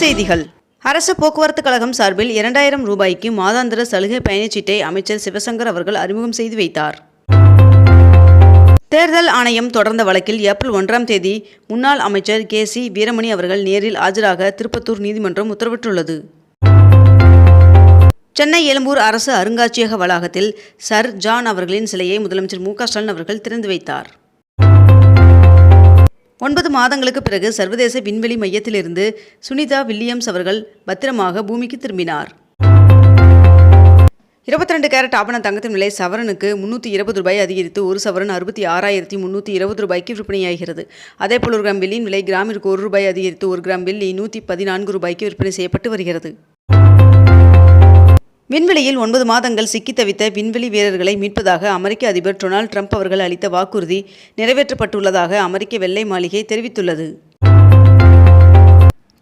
செய்திகள். அரசு போக்குவரத்து கழகம் சார்பில் இரண்டாயிரம் ரூபாய்க்கு மாதாந்திர சலுகை பயணச்சீட்டை அமைச்சர் சிவசங்கர் அவர்கள் அறிமுகம் செய்து வைத்தார். தேர்தல் ஆணையம் தொடர்ந்த வழக்கில் ஏப்ரல் ஒன்றாம் தேதி முன்னாள் அமைச்சர் கே சி வீரமணி அவர்கள் நேரில் ஆஜராக திருப்பத்தூர் நீதிமன்றம் உத்தரவிட்டுள்ளது. சென்னை எழும்பூர் அரசு அருங்காட்சியக வளாகத்தில் சர் ஜான் அவர்களின் சிலையை முதலமைச்சர் மு க ஸ்டாலின் அவர்கள் திறந்து வைத்தார். ஒன்பது மாதங்களுக்கு பிறகு சர்வதேச விண்வெளி மையத்திலிருந்து சுனிதா வில்லியம்ஸ் அவர்கள் பத்திரமாக பூமிக்கு திரும்பினார். இருபத்தி ரெண்டு கேரட் ஆபண தங்கத்தின் விலை சவரனுக்கு முன்னூற்றி இருபது ரூபாய் அதிகரித்து ஒரு சவரன் அறுபத்தி ஆறாயிரத்தி முன்னூற்றி இருபது ரூபாய்க்கு விற்பனையாகிறது. அதேபோல் ஒரு கிராம் வெள்ளியின் விலை கிராமிற்கு ஒரு ரூபாய் அதிகரித்து ஒரு கிராம் வெள்ளி நூற்றி பதினான்கு ரூபாய்க்கு விற்பனை செய்யப்பட்டு வருகிறது. விண்வெளியில் ஒன்பது மாதங்கள் சிக்கித் தவித்த விண்வெளி வீரர்களை மீட்பதாக அமெரிக்க அதிபர் டொனால்ட் ட்ரம்ப் அவர்கள் அளித்த வாக்குறுதி நிறைவேற்றப்பட்டுள்ளதாக அமெரிக்க வெள்ளை மாளிகை தெரிவித்துள்ளது.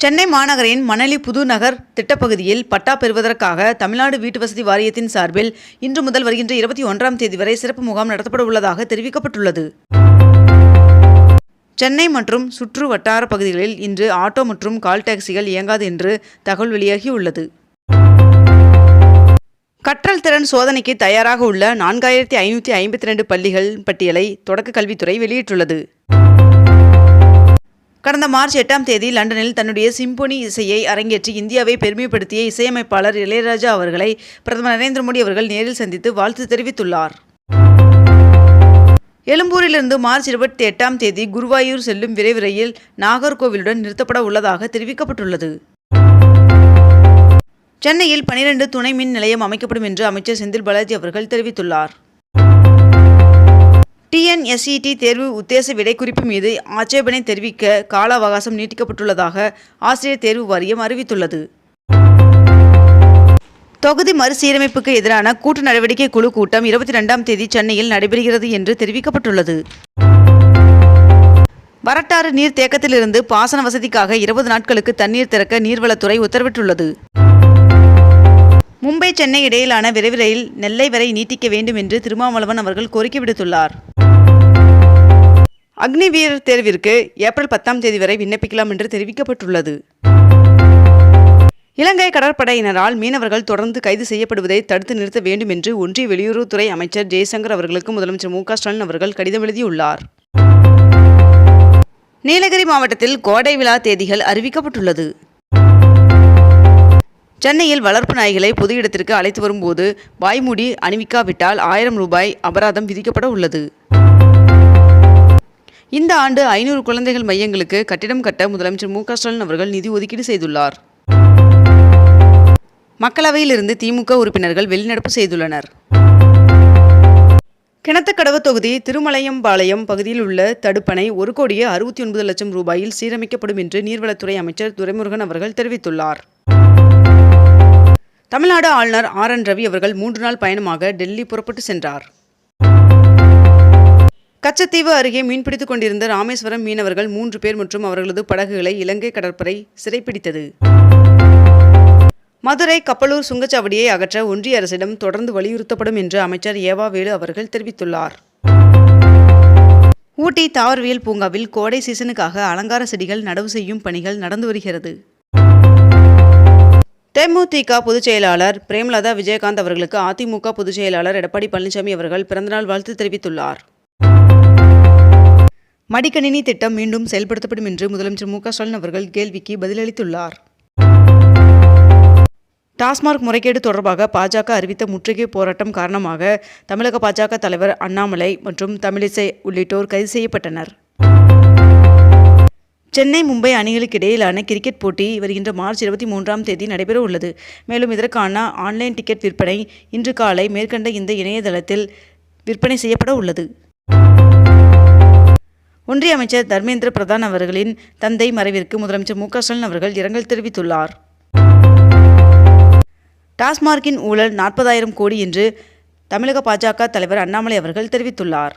சென்னை மாநகரின் மணலி புதுநகர் திட்டப்பகுதியில் பட்டா பெறுவதற்காக தமிழ்நாடு வீட்டு வசதி வாரியத்தின் சார்பில் இன்று முதல் வருகின்ற இருபத்தி ஒன்றாம் தேதி வரை சிறப்பு முகாம் நடத்தப்பட உள்ளதாக தெரிவிக்கப்பட்டுள்ளது. சென்னை மற்றும் சுற்று வட்டார பகுதிகளில் இன்று ஆட்டோ மற்றும் கால் டாக்ஸிகள் இயங்காது என்று தகவல் வெளியாகியுள்ளது. கற்றல் திறன் சோதனைக்கு தயாராக உள்ள நான்காயிரத்தி ஐநூற்றி ஐம்பத்தி ரெண்டு பள்ளிகள் பட்டியலை தொடக்க கல்வித்துறை வெளியிட்டுள்ளது. கடந்த மார்ச் எட்டாம் தேதி லண்டனில் தன்னுடைய சிம்போனி இசையை அரங்கேற்றி இந்தியாவை பெருமைப்படுத்திய இசையமைப்பாளர் இளையராஜா அவர்களை பிரதமர் நரேந்திர மோடி அவர்கள் நேரில் சந்தித்து வாழ்த்து தெரிவித்துள்ளார். எழும்பூரிலிருந்து மார்ச் இருபத்தி எட்டாம் தேதி குருவாயூர் செல்லும் விரைவு ரயில் நாகர்கோவிலுடன் நிறுத்தப்பட உள்ளதாக தெரிவிக்கப்பட்டுள்ளது. சென்னையில் பனிரெண்டு துணை மின் நிலையம் அமைக்கப்படும் என்று அமைச்சர் செந்தில் பாலாஜி அவர்கள் தெரிவித்துள்ளார். டிஎன்எஸ்இடி தேர்வு உத்தேச விடைக்குறிப்பு மீது ஆட்சேபனை தெரிவிக்க கால அவகாசம் நீட்டிக்கப்பட்டுள்ளதாக ஆசிரியர் தேர்வு வாரியம் அறிவித்துள்ளது. தொகுதி மறுசீரமைப்புக்கு எதிரான கூட்டு நடவடிக்கை குழு கூட்டம் இருபத்தி ரெண்டாம் தேதி சென்னையில் நடைபெறுகிறது என்று தெரிவிக்கப்பட்டுள்ளது. வரட்டாறு நீர் தேக்கத்திலிருந்து பாசன வசதிக்காக இருபது நாட்களுக்கு தண்ணீர் திறக்க நீர்வளத்துறை உத்தரவிட்டுள்ளது. மும்பை சென்னை இடையிலான விரைவு ரயில் நெல்லை வரை நீட்டிக்க வேண்டும் என்று திருமாவளவன் அவர்கள் கோரிக்கை விடுத்துள்ளார். அக்னி வீரர் தேர்விற்கு ஏப்ரல் பத்தாம் தேதி வரை விண்ணப்பிக்கலாம் என்று தெரிவிக்கப்பட்டுள்ளது. இலங்கை கடற்படையினரால் மீனவர்கள் தொடர்ந்து கைது செய்யப்படுவதை தடுத்து நிறுத்த வேண்டும் என்று ஒன்றிய வெளியுறவுத்துறை அமைச்சர் ஜெய்சங்கர் அவர்களுக்கு முதலமைச்சர் மு ஸ்டாலின் அவர்கள் கடிதம் எழுதியுள்ளார். நீலகிரி மாவட்டத்தில் கோடை விழா தேதிகள் அறிவிக்கப்பட்டுள்ளது. சென்னையில் வளர்ப்பு நாய்களை பொது இடத்திற்கு அழைத்து வரும்போது வாய்மூடி அணிவிக்காவிட்டால் ஆயிரம் ரூபாய் அபராதம் விதிக்கப்பட உள்ளது. இந்த ஆண்டு ஐநூறு குழந்தைகள் மையங்களுக்கு கட்டிடம் கட்ட முதலமைச்சர் மு ஸ்டாலின் அவர்கள் நிதி ஒதுக்கீடு செய்துள்ளார். மக்களவையிலிருந்து திமுக உறுப்பினர்கள் வெளிநடப்பு செய்துள்ளனர். கிணத்துக்கடவு தொகுதி திருமலையம்பாளையம் பகுதியில் உள்ள தடுப்பணை ஒரு கோடியே அறுபத்தி ஒன்பது லட்சம் ரூபாயில் சீரமைக்கப்படும் என்று நீர்வளத்துறை அமைச்சர் துரைமுருகன் அவர்கள் தெரிவித்துள்ளார். தமிழ்நாடு ஆளுநர் ஆர் என் ரவி அவர்கள் மூன்று நாள் பயணமாக டெல்லி புறப்பட்டு சென்றார். கச்சத்தீவு அருகே மீன்பிடித்துக் கொண்டிருந்த ராமேஸ்வரம் மீனவர்கள் மூன்று பேர் மற்றும் அவர்களது படகுகளை இலங்கை கடற்படை சிறைப்பிடித்தது. மதுரை கப்பலூர் சுங்கச்சாவடியை அகற்ற ஒன்றிய அரசிடம் தொடர்ந்து வலியுறுத்தப்படும் என்று அமைச்சர் ஏவாவேலு அவர்கள் தெரிவித்துள்ளார். ஊட்டி தாவரவியல் பூங்காவில் கோடை சீசனுக்காக அலங்கார செடிகள் நடவு செய்யும் பணிகள் நடந்து வருகிறது. தேமுதிக பொதுச் செயலாளர் பிரேமலதா விஜயகாந்த் அவர்களுக்கு அதிமுக பொதுச் செயலாளர் எடப்பாடி பழனிசாமி அவர்கள் பிறந்தநாள் வாழ்த்து தெரிவித்துள்ளார். மடிக்கணினி திட்டம் மீண்டும் செயல்படுத்தப்படும் என்று முதலமைச்சர் மு ஸ்டாலின் அவர்கள் கேள்விக்கு பதிலளித்துள்ளார். டாஸ்மாக் முறைகேடு தொடர்பாக பாஜக அறிவித்த முற்றுகை போராட்டம் காரணமாக தமிழக பாஜக தலைவர் அண்ணாமலை மற்றும் தமிழிசை உள்ளிட்டோர் கைது செய்யப்பட்டனர். சென்னை மும்பை அணிகளுக்கு இடையிலான கிரிக்கெட் போட்டி வருகின்ற மார்ச் இருபத்தி மூன்றாம் தேதி நடைபெற உள்ளது. மேலும் இதற்கான ஆன்லைன் டிக்கெட் விற்பனை இன்று காலை மேற்கண்ட இந்த இணையதளத்தில் விற்பனை செய்யப்பட உள்ளது. ஒன்றிய அமைச்சர் தர்மேந்திர பிரதான் அவர்களின் தந்தை மறைவிற்கு முதலமைச்சர் மு ஸ்டாலின் அவர்கள் இரங்கல் தெரிவித்துள்ளார். டாஸ்மார்க்கின் ஊழல் நாற்பதாயிரம் கோடி என்று தமிழக பாஜக தலைவர் அண்ணாமலை அவர்கள் தெரிவித்துள்ளார்.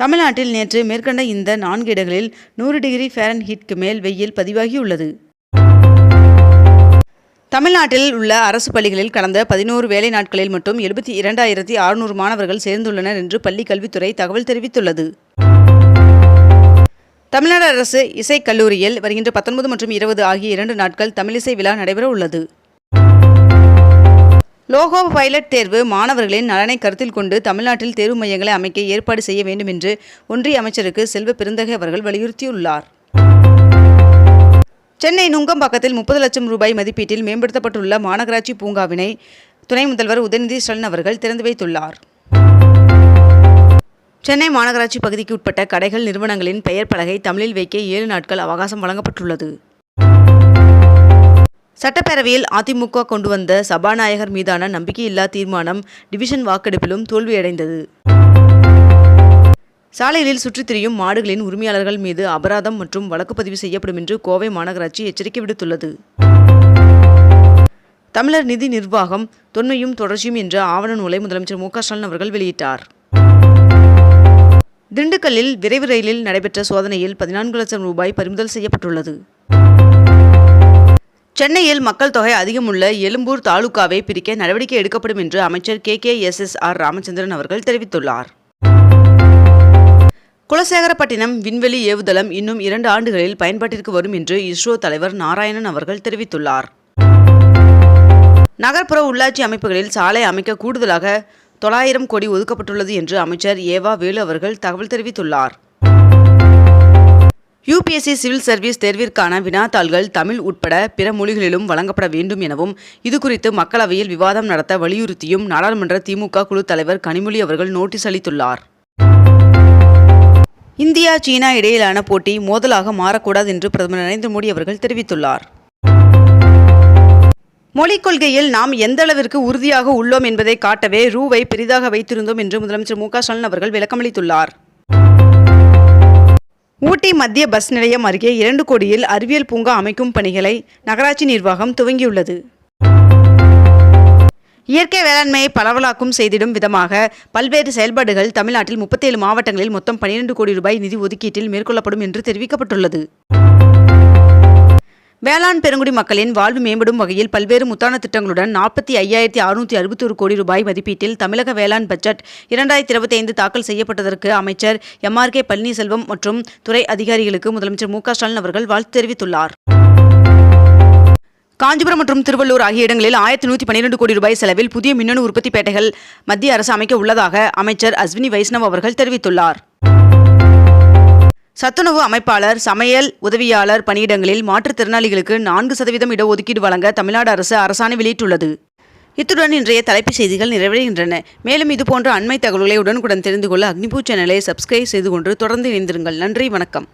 தமிழ்நாட்டில் நேற்று மேற்கண்ட இந்த நான்கு இடங்களில் நூறு டிகிரி ஃபேரன்ஹீட்க்கு மேல் வெயில் பதிவாகியுள்ளது. தமிழ்நாட்டில் உள்ள அரசு பள்ளிகளில் கடந்த பதினோரு வேலை நாட்களில் மட்டும் எழுபத்தி இரண்டாயிரத்தி அறுநூறு மாணவர்கள் சேர்ந்துள்ளனர் என்று பள்ளி கல்வித்துறை தகவல் தெரிவித்துள்ளது. தமிழ்நாடு அரசு இசைக் கல்லூரியில் வருகின்ற பத்தொன்பது மற்றும் இருபது ஆகிய இரண்டு நாட்கள் தமிழிசை விழா நடைபெற உள்ளது லோகோ பைலட் தேர்வு மாணவர்களின் நலனை கருத்தில் கொண்டு தமிழ்நாட்டில் தேர்வு மையங்களை அமைக்க ஏற்பாடு செய்ய வேண்டும் என்று ஒன்றிய அமைச்சருக்கு செல்வ பெருந்தகை அவர்கள் வலியுறுத்தியுள்ளார். சென்னை நுங்கம்பாக்கத்தில் முப்பது லட்சம் ரூபாய் மதிப்பீட்டில் மேம்படுத்தப்பட்டுள்ள மாநகராட்சி பூங்காவினை துணை முதல்வர் உதயநிதி ஸ்டாலின் அவர்கள் திறந்து வைத்துள்ளார். சென்னை மாநகராட்சி பகுதிக்கு உட்பட்ட கடைகள் நிறுவனங்களின் பெயர் பலகை தமிழில் வைக்க ஏழு நாட்கள் அவகாசம் வழங்கப்பட்டுள்ளது. சட்டப்பேரவையில் அதிமுக கொண்டு வந்த சபாநாயகர் மீதான நம்பிக்கையில்லா தீர்மானம் டிவிஷன் வாக்கெடுப்பிலும் தோல்வியடைந்தது. சாலைகளில் சுற்றித் திரியும் மாடுகளின் உரிமையாளர்கள் மீது அபராதம் மற்றும் வழக்கு பதிவு செய்யப்படும் என்று கோவை மாநகராட்சி எச்சரிக்கை விடுத்துள்ளது. தமிழர் நிதி நிர்வாகம் தொன்மையும் தொடர்ச்சியும் என்ற ஆவண நூலை முதலமைச்சர் மு ஸ்டாலின் அவர்கள் வெளியிட்டார். திண்டுக்கல்லில் விரைவு ரயிலில் நடைபெற்ற சோதனையில் பதினான்கு லட்சம் ரூபாய் பறிமுதல் செய்யப்பட்டுள்ளது. சென்னையில் மக்கள் தொகை அதிகமுள்ள எழும்பூர் தாலுகாவை பிரிக்க நடவடிக்கை எடுக்கப்படும் என்று அமைச்சர் K K S S R Ramachandran அவர்கள் தெரிவித்துள்ளார். குலசேகரப்பட்டினம் விண்வெளி ஏவுதளம் இன்னும் இரண்டு ஆண்டுகளில் பயன்பாட்டிற்கு வரும் என்று இஸ்ரோ தலைவர் நாராயணன் அவர்கள் தெரிவித்துள்ளார். நகர்ப்புற உள்ளாட்சி அமைப்புகளில் சாலை அமைக்க கூடுதலாக தொள்ளாயிரம் கோடி ஒதுக்கப்பட்டுள்ளது என்று அமைச்சர் ஏவா வேலு அவர்கள் தகவல் தெரிவித்துள்ளார். யுபிஎஸ்சி சிவில் சர்வீஸ் தேர்விற்கான வினாத்தாள்கள் தமிழ் உட்பட பிற மொழிகளிலும் வழங்கப்பட வேண்டும் எனவும் இதுகுறித்து மக்களவையில் விவாதம் நடத்த வலியுறுத்தியும் நாடாளுமன்ற திமுக குழு தலைவர் கனிமொழி அவர்கள் நோட்டீஸ் அளித்துள்ளார். இந்தியா சீனா இடையிலான போட்டி மோதலாக மாறக்கூடாது என்று பிரதமர் நரேந்திர மோடி அவர்கள் தெரிவித்துள்ளார். மொழிக் கொள்கையில் நாம் எந்த அளவிற்கு உறுதியாக உள்ளோம் என்பதை காட்டவே ரூவை பெரிதாக வைத்திருந்தோம் என்று முதலமைச்சர் மு க ஸ்டாலின் அவர்கள் விளக்கமளித்துள்ளார். ஊட்டி மத்திய பஸ் நிலையம் அருகே இரண்டு கோடியில் அறிவியல் பூங்கா அமைக்கும் பணிகளை நகராட்சி நிர்வாகம் துவங்கியுள்ளது. இயற்கை வேளாண்மையை பரவலாக்கும் செய்திடும் விதமாக பல்வேறு செயல்பாடுகள் தமிழ்நாட்டில் முப்பத்தேழு மாவட்டங்களில் மொத்தம் பனிரெண்டு கோடி ரூபாய் நிதி ஒதுக்கீட்டில் மேற்கொள்ளப்படும் என்று தெரிவிக்கப்பட்டுள்ளது. வேளாண் பெருங்குடி மக்களின் வாழ்வு மேம்படும் வகையில் பல்வேறு முத்தான திட்டங்களுடன் நாற்பத்தி ஐயாயிரத்தி அறுநூற்றி அறுபத்தொரு கோடி ரூபாய் மதிப்பீட்டில் தமிழக வேளாண் பட்ஜெட் இரண்டாயிரத்தி இருபத்தி ஐந்து தாக்கல் செய்யப்பட்டதற்கு அமைச்சர் எம்ஆர் கே பழனிசெல்வம் மற்றும் துறை அதிகாரிகளுக்கு முதலமைச்சர் மு க ஸ்டாலின் அவர்கள் வாழ்த்து தெரிவித்துள்ளார். காஞ்சிபுரம் மற்றும் திருவள்ளூர் ஆகிய இடங்களில் ஆயிரத்தி நூற்றி பன்னிரெண்டு கோடி ரூபாய் செலவில் புதிய மின்னணு உற்பத்தி பேட்டைகள் மத்திய அரசு அமைக்க உள்ளதாக அமைச்சர் அஸ்வினி வைஷ்ணவ் அவர்கள் தெரிவித்துள்ளார். சத்துணவு அமைப்பாளர் சமையல் உதவியாளர் பணியிடங்களில் மாற்றுத்திறனாளிகளுக்கு நான்கு சதவீதம் இடஒதுக்கீடு வழங்க தமிழ்நாடு அரசு அரசாணை வெளியிட்டுள்ளது. இத்துடன் இன்றைய தலைப்புச் செய்திகள் நிறைவடைகின்றன. மேலும் இதுபோன்ற அண்மை தகவல்களை உடனுக்குடன் தெரிந்து கொள்ள அக்னிபூ சேனலை சப்ஸ்கிரைப் செய்து கொண்டு தொடர்ந்து இணைந்திருங்கள். நன்றி வணக்கம்.